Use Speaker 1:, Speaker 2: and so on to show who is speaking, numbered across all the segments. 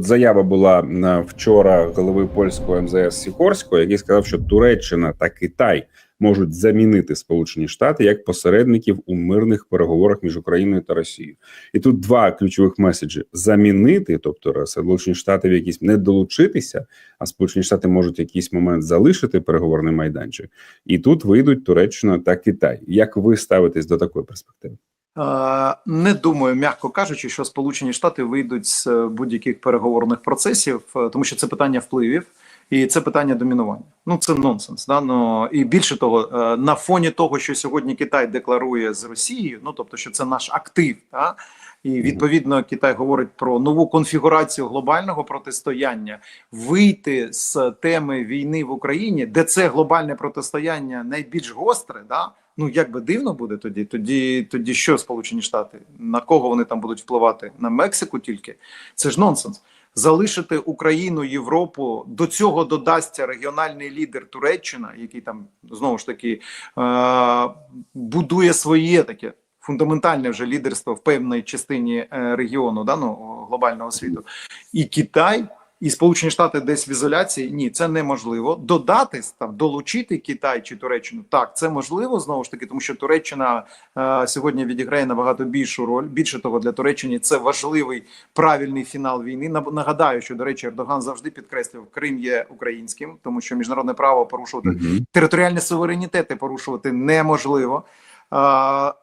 Speaker 1: Заява була вчора голови польського МЗС Сікорського, який сказав, що Туреччина та Китай можуть замінити Сполучені Штати як посередників у мирних переговорах між Україною та Росією. І тут два ключових меседжі: замінити, тобто Сполучені Штати в якісь не долучитися, а Сполучені Штати можуть в якийсь момент залишити переговорний майданчик, і тут вийдуть Туреччина та Китай. Як ви ставитесь до такої перспективи?
Speaker 2: Е, Не думаю, м'яко кажучи, що Сполучені Штати вийдуть з е, будь-яких переговорних процесів, е, тому що це питання впливів і це питання домінування. Ну це нонсенс. Да? Ну, і більше того, е, на фоні того, що сьогодні Китай декларує з Росією, ну тобто, що це наш актив, да? і відповідно Китай говорить про нову конфігурацію глобального протистояння, вийти з теми війни в Україні, де це глобальне протистояння найбільш гостре, да. Ну як би дивно буде тоді. Тоді тоді що Сполучені Штати? На кого вони там будуть впливати? На Мексику тільки це ж нонсенс. Залишити Україну, Європу до цього додасться регіональний лідер Туреччина, який там знову ж таки е- будує своє таке фундаментальне вже лідерство в певній частині е регіону, да, ну, глобального світу, і Китай. І Сполучені Штати десь в ізоляції ні, це неможливо. Додати там долучити Китай чи Туреччину так, це можливо знову ж таки, тому що Туреччина е, сьогодні відіграє набагато більшу роль. Більше того, для Туреччини це важливий правильний фінал війни. Нагадаю, що до речі, Ердоган завжди підкреслював, Крим є українським, тому що міжнародне право порушувати
Speaker 1: Мгм.
Speaker 2: територіальні суверенітети порушувати неможливо.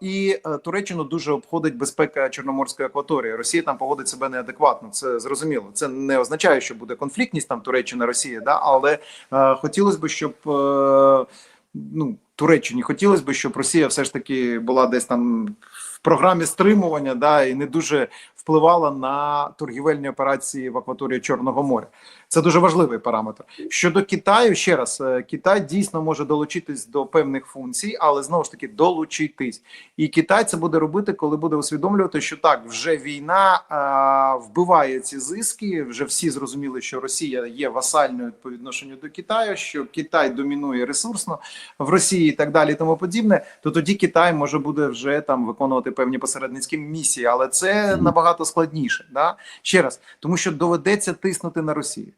Speaker 2: І е, Туреччину дуже обходить безпека Чорноморської акваторії. Росія там поводить себе неадекватно. Це зрозуміло. Це не означає, що буде конфліктність там Туреччина, Росія, да але е, хотілося б, щоб е, ну Туреччині хотілося б, щоб Росія все ж таки була десь там програмі стримування, да і не дуже впливала на торгівельні операції в акваторії Чорного моря. Це дуже важливий параметр. Щодо Китаю, ще раз е, Китай дійсно може долучитись до певних функцій, але знову ж таки долучитись. І Китай це буде робити, коли буде усвідомлювати, що так вже війна а, вбиває ці зиски. Вже всі зрозуміли, що Росія є васальною по відношенню до Китаю, що Китай домінує ресурсно в Росії і так далі, і тому подібне. То тоді Китай може буде вже там виконувати певні посередницькі місії, але це набагато складніше. Да? Ще раз, тому що доведеться тиснути на Росію.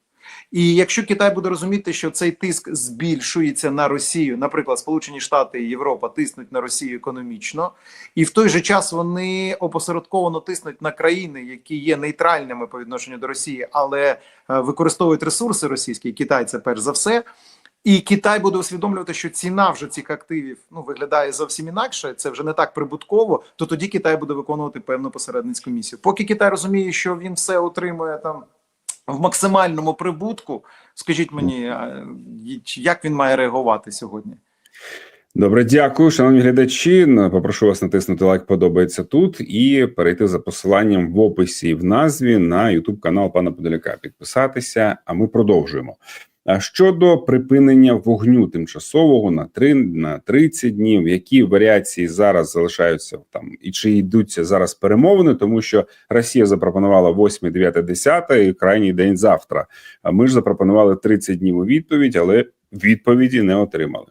Speaker 2: І якщо Китай буде розуміти, що цей тиск збільшується на Росію, наприклад, Сполучені Штати і Європа тиснуть на Росію економічно, і в той же час вони опосередковано тиснуть на країни, які є нейтральними по відношенню до Росії, але е, використовують ресурси російські, Китай це перш за все. І Китай буде усвідомлювати, що ціна вже цих активів ну виглядає зовсім інакше. Це вже не так прибутково. То тоді Китай буде виконувати певну посередницьку місію. Поки Китай розуміє, що він все отримує там в максимальному прибутку. Скажіть мені, як він має реагувати сьогодні?
Speaker 1: Добре, дякую, шановні глядачі. Попрошу вас натиснути лайк, подобається тут, і перейти за посиланням в описі і в назві на YouTube канал пана Подоляка. Підписатися. А ми продовжуємо. А щодо припинення вогню тимчасового на 3, на 30 днів, які варіації зараз залишаються там, і чи йдуться зараз перемовини, тому що Росія запропонувала 8, 9, 10 і крайній день завтра. А ми ж запропонували 30 днів у відповідь, але відповіді не отримали.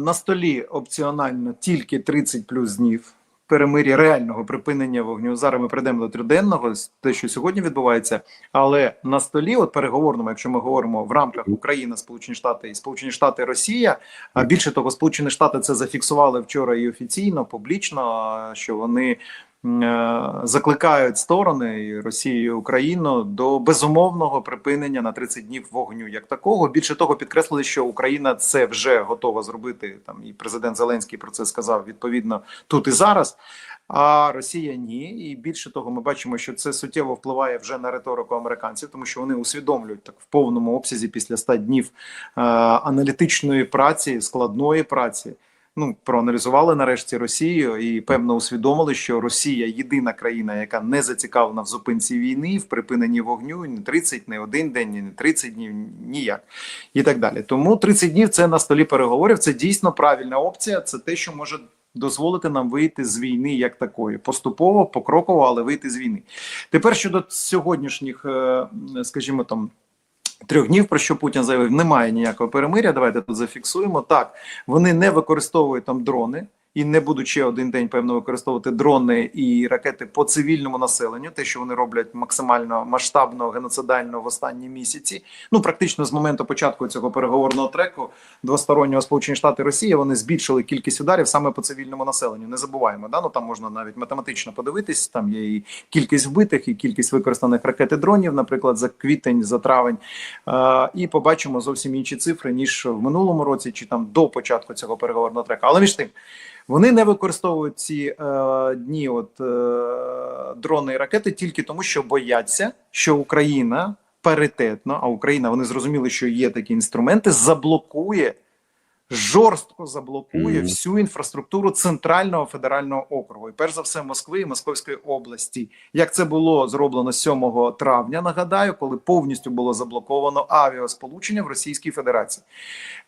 Speaker 2: На столі опціонально тільки 30 плюс днів перемир'я реального припинення вогню. Зараз ми прийдемо до триденного, те, що сьогодні відбувається. Але на столі, от переговорному, якщо ми говоримо в рамках Україна, Сполучені Штати і Сполучені Штати Росія. А більше того, Сполучені Штати це зафіксували вчора і офіційно, публічно, що вони. Е, Закликають сторони і Росію і Україну до безумовного припинення на 30 днів вогню як такого. Більше того, підкреслили, що Україна це вже готова зробити. Там і президент Зеленський про це сказав відповідно тут і зараз. А Росія ні, і більше того, ми бачимо, що це суттєво впливає вже на риторику американців, тому що вони усвідомлюють так в повному обсязі після 100 днів е, аналітичної праці, складної праці. Ну проаналізували нарешті Росію і певно усвідомили, що Росія єдина країна, яка не зацікавлена в зупинці війни, в припиненні вогню не 30, не один день, не 30 днів, ніяк і так далі. Тому 30 днів це на столі переговорів. Це дійсно правильна опція. Це те, що може дозволити нам вийти з війни як такої, поступово, покроково, але вийти з війни. Тепер щодо сьогоднішніх, е, скажімо там. Трьох днів, про що Путін заявив, немає ніякого перемиря. Давайте тут зафіксуємо. Так, вони не використовують там дрони, і не будуть ще один день певно використовувати дрони і ракети по цивільному населенню, те, що вони роблять максимально масштабно, геноцидально в останні місяці. Ну практично з моменту початку цього переговорного треку двостороннього Сполучені Штати Росія вони збільшили кількість ударів саме по цивільному населенню. Не забуваємо, да ну там можна навіть математично подивитись. Там є і кількість вбитих, і кількість використаних ракет і дронів, наприклад, за квітень, за травень. Е, і побачимо зовсім інші цифри ніж в минулому році, чи там до початку цього переговорного треку. Але між тим. Вони не використовують ці е, дні, от е, дрони і ракети, тільки тому, що бояться, що Україна паритетно, а Україна вони зрозуміли, що є такі інструменти, заблокує жорстко заблокує
Speaker 1: Мгм.
Speaker 2: всю інфраструктуру центрального федерального округу, і перш за все Москви і Московської області. Як це було зроблено 7 травня? Нагадаю, коли повністю було заблоковано авіасполучення в Російській Федерації.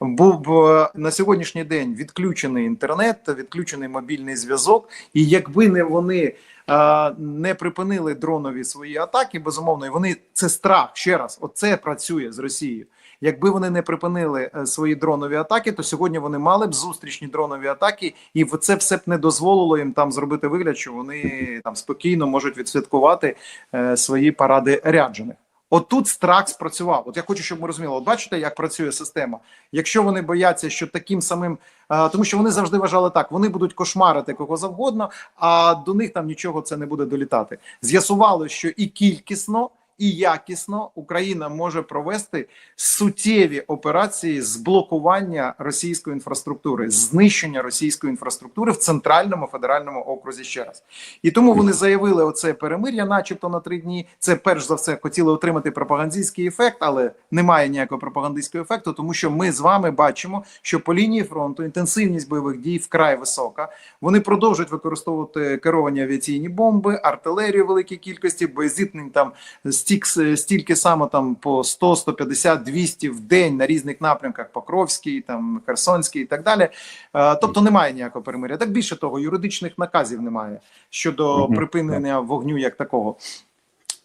Speaker 2: Був е, на сьогоднішній день відключений інтернет, відключений мобільний зв'язок, і якби не вони. е, Не припинили дронові свої атаки, безумовно, і вони це страх ще раз. Оце працює з Росією. Якби вони не припинили е, свої дронові атаки, то сьогодні вони мали б зустрічні дронові атаки, і це все б не дозволило їм там зробити вигляд, що вони там спокійно можуть відсвяткувати е, свої паради ряджених. От тут страх спрацював. От я хочу, щоб ми розуміли. От бачите, як працює система. Якщо вони бояться, що таким самим, е, тому що вони завжди вважали так, вони будуть кошмарити кого завгодно, а до них там нічого це не буде долітати. З'ясувало, що і кількісно, і якісно Україна може провести суттєві операції з блокування російської інфраструктури, знищення російської інфраструктури в центральному федеральному окрузі. Ще раз і тому вони заявили оце перемир'я, начебто на три дні. Це перш за все хотіли отримати пропагандистський ефект, але немає ніякого пропагандистського ефекту, тому що ми з вами бачимо, що по лінії фронту інтенсивність бойових дій вкрай висока. Вони продовжують використовувати керовані авіаційні бомби, артилерію великій кількості, боєзіткнень там стік, стільки само там по 100, 150, 200 в день на різних напрямках Покровський, там Херсонський і так далі. Е, Тобто немає ніякого перемиря. Так більше того, юридичних наказів немає щодо припинення вогню як такого.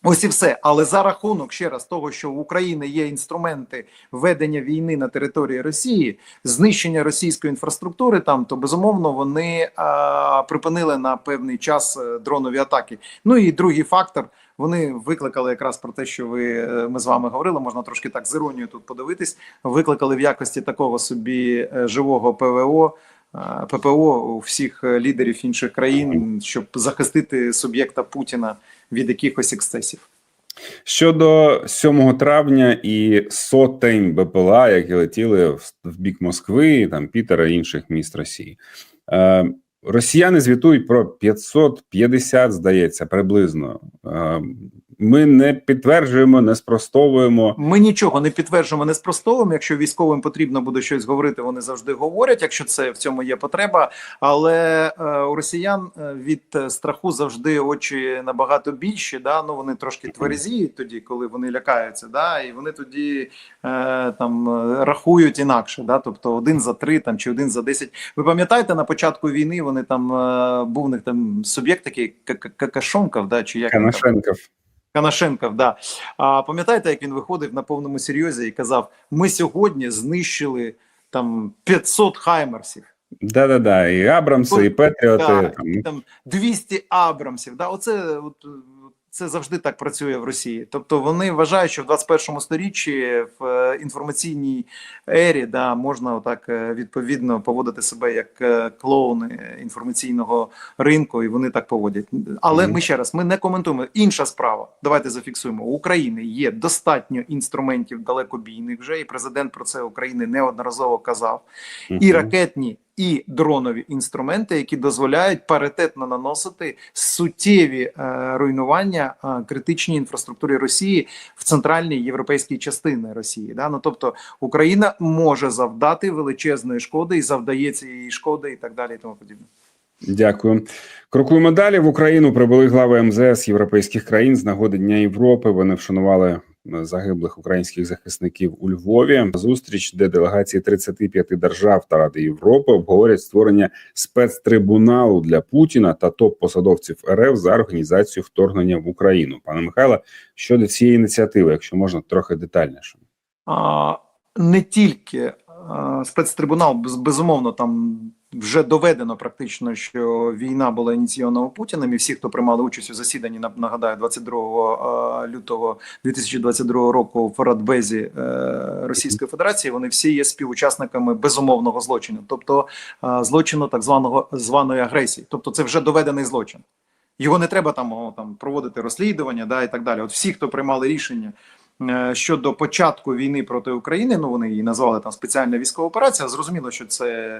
Speaker 2: Ось і все. Але за рахунок ще раз того, що в Україні є інструменти ведення війни на території Росії, знищення російської інфраструктури там, то безумовно вони а, припинили на певний час е, дронові атаки. Ну і другий фактор. Вони викликали якраз про те, що ви е, ми з вами говорили. Можна трошки так з іронією тут подивитись. Викликали в якості такого собі е, живого ПВО. ППО у всіх е, лідерів інших країн, щоб захистити суб'єкта Путіна від якихось ексцесів.
Speaker 1: Щодо 7 травня і сотень БПЛА, які летіли в, в бік Москви, там Пітера і інших міст Росії. Е, Росіяни звітують про 550, здається, приблизно. Е, ми не підтверджуємо, не спростовуємо.
Speaker 2: Ми нічого не підтверджуємо, не спростовуємо. Якщо військовим потрібно буде щось говорити, вони завжди говорять, якщо це в цьому є потреба. Але е, у росіян е, від е, страху завжди очі набагато більші. Да? Ну вони трошки тверезіють тоді, коли вони лякаються. Да? І вони тоді е, там рахують інакше. Да? Тобто один за три там чи один за десять. Ви пам'ятаєте, на початку війни вони там е, був у них там суб'єкт такий Ка- Какашонков, да? чи як?
Speaker 1: Канашенков.
Speaker 2: Канашенков, да. А пам'ятаєте, як він виходив на повному серйозі і казав: ми сьогодні знищили там 500 хаймерсів,
Speaker 1: Да-да-да, і Абрамси, і Петріоти.
Speaker 2: да,
Speaker 1: там,
Speaker 2: і там 200 абрамсів. Да, оце от, це завжди так працює в Росії. Тобто вони вважають, що в 21 сторіччі в е, інформаційній ері да, можна отак е, відповідно поводити себе як е, клоуни інформаційного ринку, і вони так поводять. Але
Speaker 1: Мгм.
Speaker 2: ми ще раз ми не коментуємо. Інша справа. Давайте зафіксуємо. У України є достатньо інструментів далекобійних вже, і президент про це України неодноразово казав. І ракетні, і дронові інструменти, які дозволяють паритетно наносити суттєві е, руйнування е, критичній інфраструктурі Росії в центральній європейській частини Росії. Да? Ну тобто Україна може завдати величезної шкоди і завдає цієї шкоди, і так далі, і тому подібне.
Speaker 1: Дякую. Крокуємо далі. В Україну прибули глави МЗС європейських країн з нагоди Дня Європи. Вони вшанували загиблих українських захисників у Львові. Зустріч, де делегації 35 держав та Ради Європи обговорять створення спецтрибуналу для Путіна та топ-посадовців РФ за організацію вторгнення в Україну. Пане Михайло, щодо цієї ініціативи, якщо можна трохи детальніше.
Speaker 2: А, не тільки а, спецтрибунал, без- безумовно, там вже доведено практично, що війна була ініційована Путіним, і всі, хто приймали участь у засіданні, нагадаю, 22 е, лютого 2022 року в Радбезі е, Російської Федерації, вони всі є співучасниками безумовного злочину, тобто злочину так званого званої агресії. Тобто, це вже доведений злочин. Його не треба там, там проводити розслідування, да і так далі. От всі, хто приймали рішення е, щодо початку війни проти України, ну вони її назвали там спеціальна військова операція. Зрозуміло, що це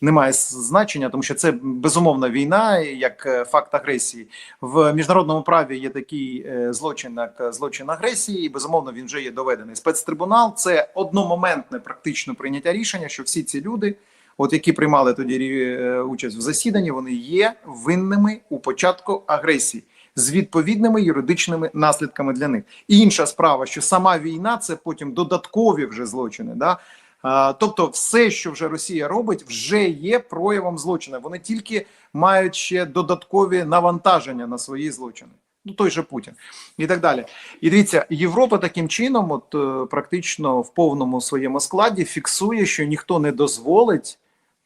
Speaker 2: не має значення, тому що це безумовна війна, як е, факт агресії. В міжнародному праві є такий е, злочин, як е, злочин агресії, і безумовно він вже є доведений. Спецтрибунал це одномоментне практично прийняття рішення, що всі ці люди. От які приймали тоді участь в засіданні, вони є винними у початку агресії з відповідними юридичними наслідками для них. І інша справа, що сама війна це потім додаткові вже злочини. Да? Тобто, все, що вже Росія робить, вже є проявом злочину. Вони тільки мають ще додаткові навантаження на свої злочини. Ну, той же Путін і так далі. І дивіться, Європа таким чином, от е, практично в повному своєму складі, фіксує, що ніхто не дозволить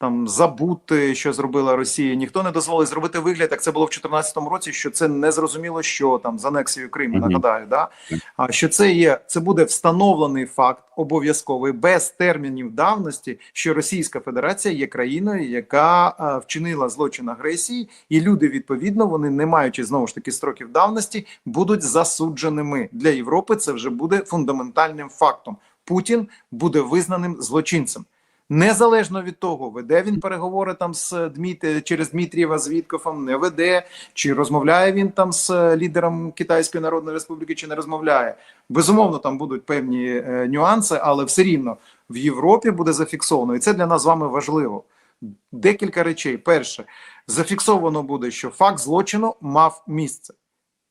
Speaker 2: там забути, що зробила Росія. Ніхто не дозволить зробити вигляд, як це було в 2014 році. Що це не зрозуміло, що там з анексією Криму. Нагадаю, да а що це є, це буде встановлений факт обов'язковий без термінів давності, що Російська Федерація є країною, яка е, вчинила злочин агресії, і люди відповідно вони, не маючи знову ж таки строків давності, будуть засудженими для Європи. Це вже буде фундаментальним фактом. Путін буде визнаним злочинцем. Незалежно від того, веде він переговори там з Дмит... через Дмитрієва з Віткофом, не веде, чи розмовляє він там з лідером Китайської Народної Республіки, чи не розмовляє. Безумовно, там будуть певні е, нюанси, але все рівно в Європі буде зафіксовано, і це для нас з вами важливо. Декілька речей. Перше, зафіксовано буде, що факт злочину мав місце.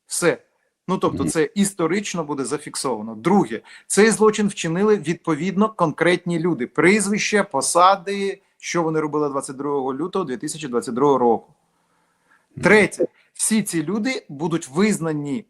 Speaker 2: Все. Ну тобто, це історично буде зафіксовано. Друге, цей злочин вчинили відповідно конкретні люди, прізвища, посади, що вони робили 22 лютого 2022 року. Третє, всі ці люди будуть визнані е,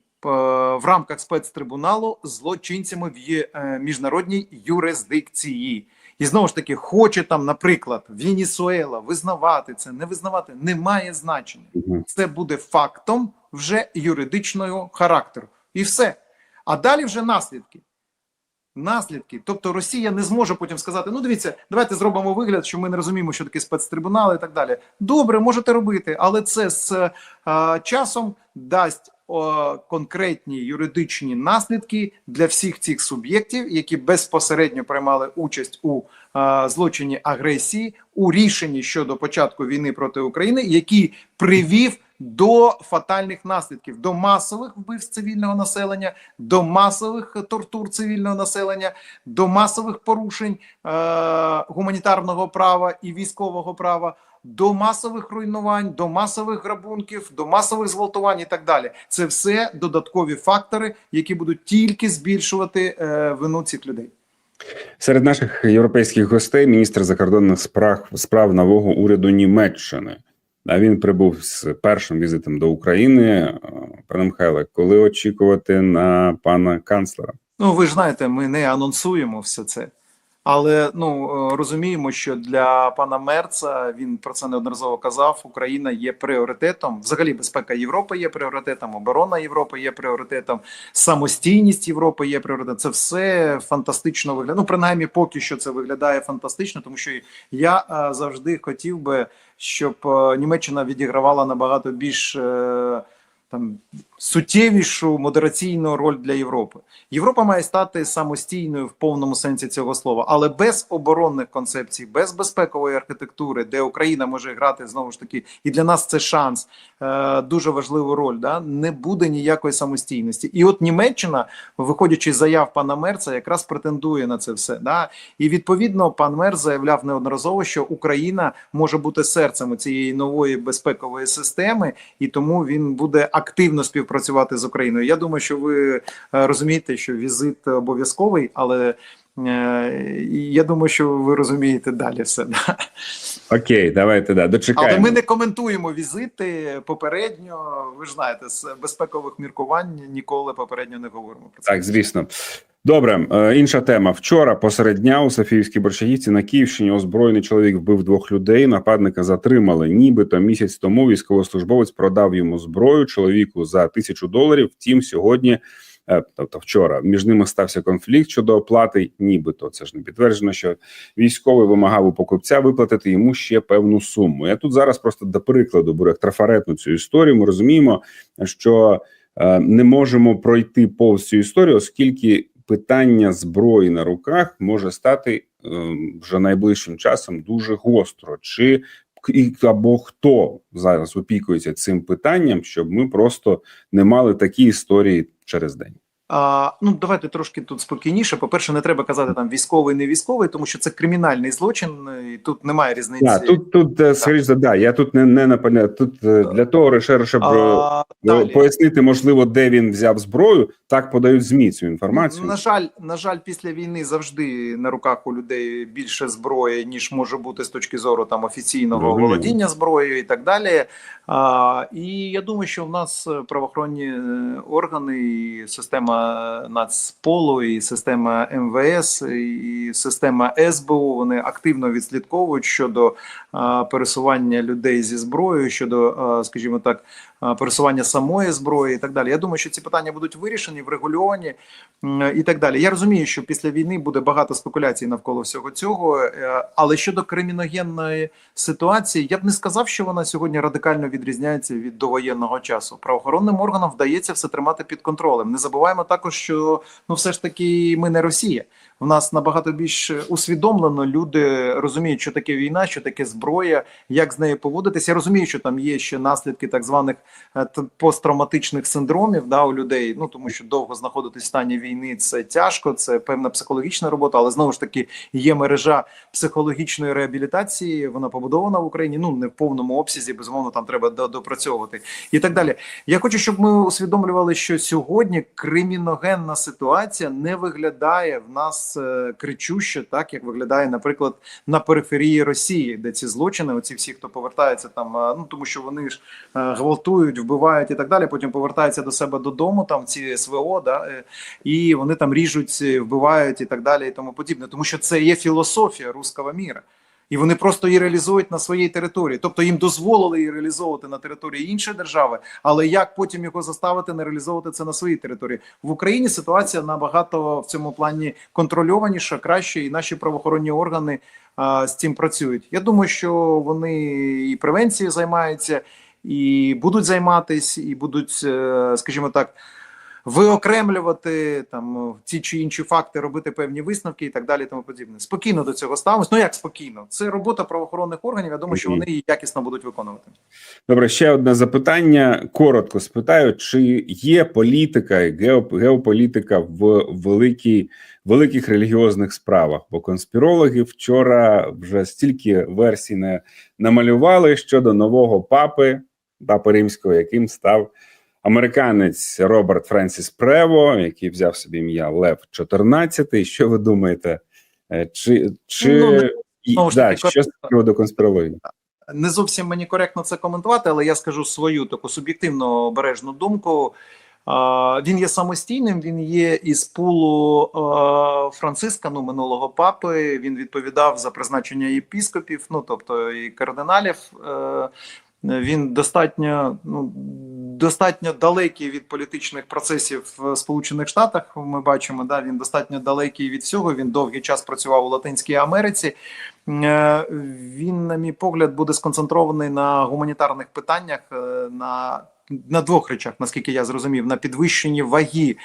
Speaker 2: в рамках спецтрибуналу злочинцями в е, міжнародній юрисдикції. І знову ж таки, хоче там, наприклад, Венесуела визнавати це, не визнавати, не має значення це буде фактом вже юридичного характеру. І все. А далі вже наслідки. Наслідки. Тобто Росія не зможе потім сказати: ну дивіться, давайте зробимо вигляд, що ми не розуміємо, що таке спецтрибунал і так далі. Добре, можете робити, але це з е, часом дасть о, конкретні юридичні наслідки для всіх цих суб'єктів, які безпосередньо приймали участь у е, злочині агресії, у рішенні щодо початку війни проти України, який привів до фатальних наслідків, до масових вбивств цивільного населення, до масових тортур цивільного населення, до масових порушень е, гуманітарного права і військового права, до масових руйнувань, до масових грабунків, до масових зґвалтувань і так далі. Це все додаткові фактори, які будуть тільки збільшувати е, вину цих людей.
Speaker 1: Серед наших європейських гостей міністр закордонних справ справ нового уряду Німеччини. А він прибув з першим візитом до України. Е, Пане Михайле, коли очікувати на пана канцлера?
Speaker 2: Ну, ви ж знаєте, ми не анонсуємо все це. Але ну е, розуміємо, що для пана Мерца він про це неодноразово казав. Україна є пріоритетом. Взагалі, безпека Європи є пріоритетом, оборона Європи є пріоритетом, самостійність Європи є пріоритетом. Це все фантастично виглядає. Ну, принаймні, поки що це виглядає фантастично, тому що я е, завжди хотів би, щоб е, Німеччина відігравала набагато більш. Е, там суттєвішу модераційну роль для Європи. Європа має стати самостійною в повному сенсі цього слова, але без оборонних концепцій, без безпекової архітектури, де Україна може грати знову ж таки, і для нас це шанс, е, дуже важливу роль. Да? Не буде ніякої самостійності. І от Німеччина, виходячи з заяв пана Мерца, якраз претендує на це все. Да? І відповідно пан Мерц заявляв неодноразово, що Україна може бути серцем цієї нової безпекової системи, і тому він буде активно співпрацювати з Україною. Я думаю, що ви е, розумієте, що візит обов'язковий, але е, я думаю, що ви розумієте далі все. Да?
Speaker 1: Окей, давайте да дочекаємо.
Speaker 2: Але ми не коментуємо візити попередньо. Ви ж знаєте, з безпекових міркувань ніколи попередньо не говоримо про це.
Speaker 1: Так, звісно. Добре, е, інша тема. Вчора посеред дня у Софіївській Борщагівці на Київщині озброєний чоловік вбив двох людей. Нападника затримали. Нібито місяць тому військовослужбовець продав йому зброю чоловіку за тисячу доларів. Втім, сьогодні, е, тобто вчора, між ними стався конфлікт щодо оплати. Нібито це ж не підтверджено, що військовий вимагав у покупця виплатити йому ще певну суму. Я тут зараз просто до прикладу беру як трафаретну цю історію. Ми розуміємо, що е, не можемо пройти повз цю історію, оскільки питання зброї на руках може стати е, вже найближчим часом дуже гостро. Чи або хто зараз опікується цим питанням, щоб ми просто не мали такі історії через день?
Speaker 2: А, ну давайте трошки тут спокійніше. По перше, не треба казати там військовий, не військовий, тому що це кримінальний злочин, і тут немає різниці.
Speaker 1: Да, тут тут е, скоріш за да. Я тут не не наполягаю. Тут е, для того лише, щоб е,
Speaker 2: а,
Speaker 1: пояснити, можливо, де він взяв зброю. Так подають змі цю інформацію.
Speaker 2: На жаль, на жаль, після війни завжди на руках у людей більше зброї, ніж може бути з точки зору там офіційного володіння зброєю і так далі. А, і я думаю, що в нас е, правоохоронні е, органи, і система Нацполу, і система МВС, і система СБУ вони активно відслідковують щодо а, пересування людей зі зброєю, щодо, а, скажімо так, пересування самої зброї і так далі. Я думаю, що ці питання будуть вирішені, врегульовані і так далі. Я розумію, що після війни буде багато спекуляцій навколо всього цього. е, Але щодо криміногенної ситуації, я б не сказав, що вона сьогодні радикально відрізняється від довоєнного часу. Правоохоронним органам вдається все тримати під контролем. Не забуваємо також, що ну все ж таки ми не Росія. В нас набагато більш усвідомлено люди розуміють, що таке війна, що таке зброя, як з нею поводитися. Я розумію, що там є ще наслідки так званих е, посттравматичних синдромів да, у людей. Ну тому що довго знаходитись в стані війни це тяжко, це певна психологічна робота, але знову ж таки є мережа психологічної реабілітації. Вона побудована в Україні. Ну не в повному обсязі, безумовно, там треба до- допрацьовувати і так далі. Я хочу, щоб ми усвідомлювали, що сьогодні криміногенна ситуація не виглядає в нас е, кричуще, так як виглядає, наприклад, на периферії Росії, де ці злочини, оці всі, хто повертається там, е, ну тому що вони ж е, гвалтують, вбивають і так далі. Потім повертаються до себе додому, там ці СВО, да, і вони там ріжуть, вбивають і так далі, і тому подібне. Тому що це є філософія руского міра. І вони просто її реалізують на своїй території. Тобто їм дозволили її реалізовувати на території іншої держави, але як потім його заставити не реалізовувати це на своїй території в Україні? Ситуація набагато в цьому плані контрольованіша, краще, і наші правоохоронні органи а, з цим працюють. Я думаю, що вони і превенцією займаються, і будуть займатись, і будуть, е, скажімо так. Виокремлювати там ці чи інші факти, робити певні висновки і так далі, тому подібне. Спокійно до цього ставимось. Ну як спокійно? Це робота правоохоронних органів. Я думаю, що вони її якісно будуть виконувати.
Speaker 1: Добре, ще одне запитання. Коротко спитаю: чи є політика геополітика в великій, великих релігіозних справах? Бо конспірологи вчора вже стільки версій не намалювали щодо нового папи, папи римського, яким став американець Роберт Френсіс Прево, який взяв собі ім'я Лев 14. Що ви думаєте? Е, Чи, чи
Speaker 2: Ну,
Speaker 1: і, да, що з приводу конспірології?
Speaker 2: Не зовсім мені коректно це коментувати, але я скажу свою таку суб'єктивну обережну думку. А, Він є самостійним, він є із пулу а, Франциска, ну минулого папи. Він відповідав за призначення єпіскопів, ну тобто і кардиналів. Е, Він достатньо ну достатньо далекий від політичних процесів в Сполучених Штатах. Ми бачимо, да він достатньо далекий від всього. Він довгий час працював у Латинській Америці. Е, Він, на мій погляд, буде сконцентрований на гуманітарних питаннях, е, на, на двох речах, наскільки я зрозумів, на підвищенні ваги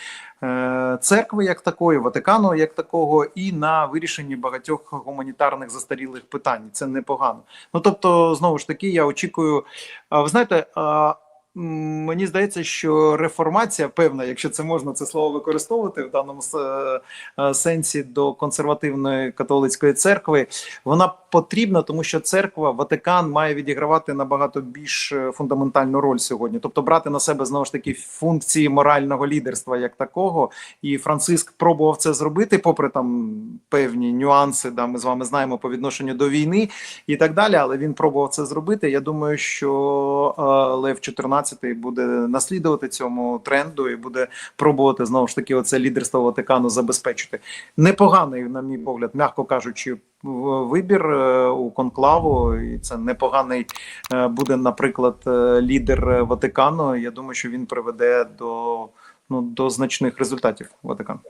Speaker 2: е, церкви як такої, Ватикану як такого, і на вирішенні багатьох гуманітарних застарілих питань. Це непогано. Ну тобто, знову ж таки, я очікую. Ви знаєте, мені здається, що реформація певна, якщо це можна це слово використовувати в даному е, сенсі до консервативної католицької церкви, вона потрібна, тому що церква, Ватикан має відігравати набагато більш е, фундаментальну роль сьогодні, тобто брати на себе знову ж таки функції морального лідерства як такого. І Франциск пробував це зробити, попри там певні нюанси, да ми з вами знаємо по відношенню до війни і так далі. Але він пробував це зробити. Я думаю, що е, Лев 14 буде наслідувати цьому тренду і буде пробувати знову ж таки оце лідерство Ватикану забезпечити. Непоганий, на мій погляд, м'яко кажучи, вибір е, у конклаву, і це непоганий е, буде, наприклад, е, лідер Ватикану. Я думаю, що він приведе до ну до значних результатів Ватикан.